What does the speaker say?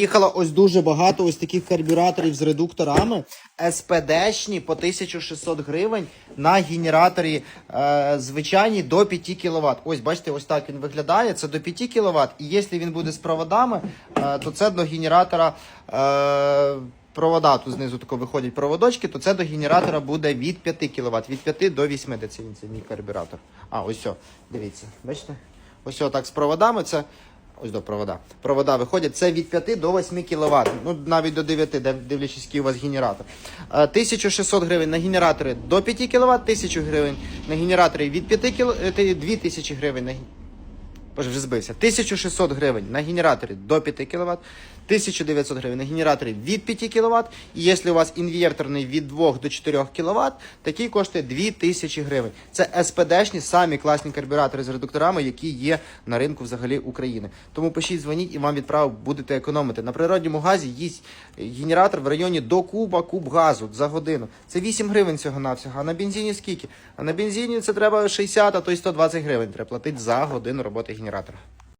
Їхало ось дуже багато ось таких карбюраторів з редукторами. СПДшні по 1600 гривень на генераторі е, звичайні до 5 кВт. Ось бачите, ось так він виглядає. Це до 5 кВт. І якщо він буде з проводами, е, то це до генератора. Е, Провода тут знизу тако виходять проводочки, то це до генератора буде від 5 кВт, від 5 до 8, де це мій карбюратор. А, ось все, дивіться, бачите? Ось так з проводами це. Ось до провода. Провода виходять. Це від 5 до 8 кВт. Ну, навіть до 9, див- дивлячись, який у вас генератор. Е, 1600 гривень на генератори до 5 кВт, 1000 гривень на генератори від 5 кВт, 2000 гривень на ген- Вже збився. 1600 гривень на генераторі до 5 кВт, 1900 гривень на генераторі від 5 кВт. І якщо у вас інверторний від 2 до 4 кВт, такий коштує 2000 гривень. Це СПДшні самі класні карбюратори з редукторами, які є на ринку взагалі України. Тому пишіть, дзвоніть і вам відправ будете економити. На природньому газі їсть генератор в районі до куба куб газу за годину. Це 8 гривень цього навсього. А на бензині скільки? А на бензині це треба 60, а то й 120 гривень треба платити за годину роботи генератора. atrás.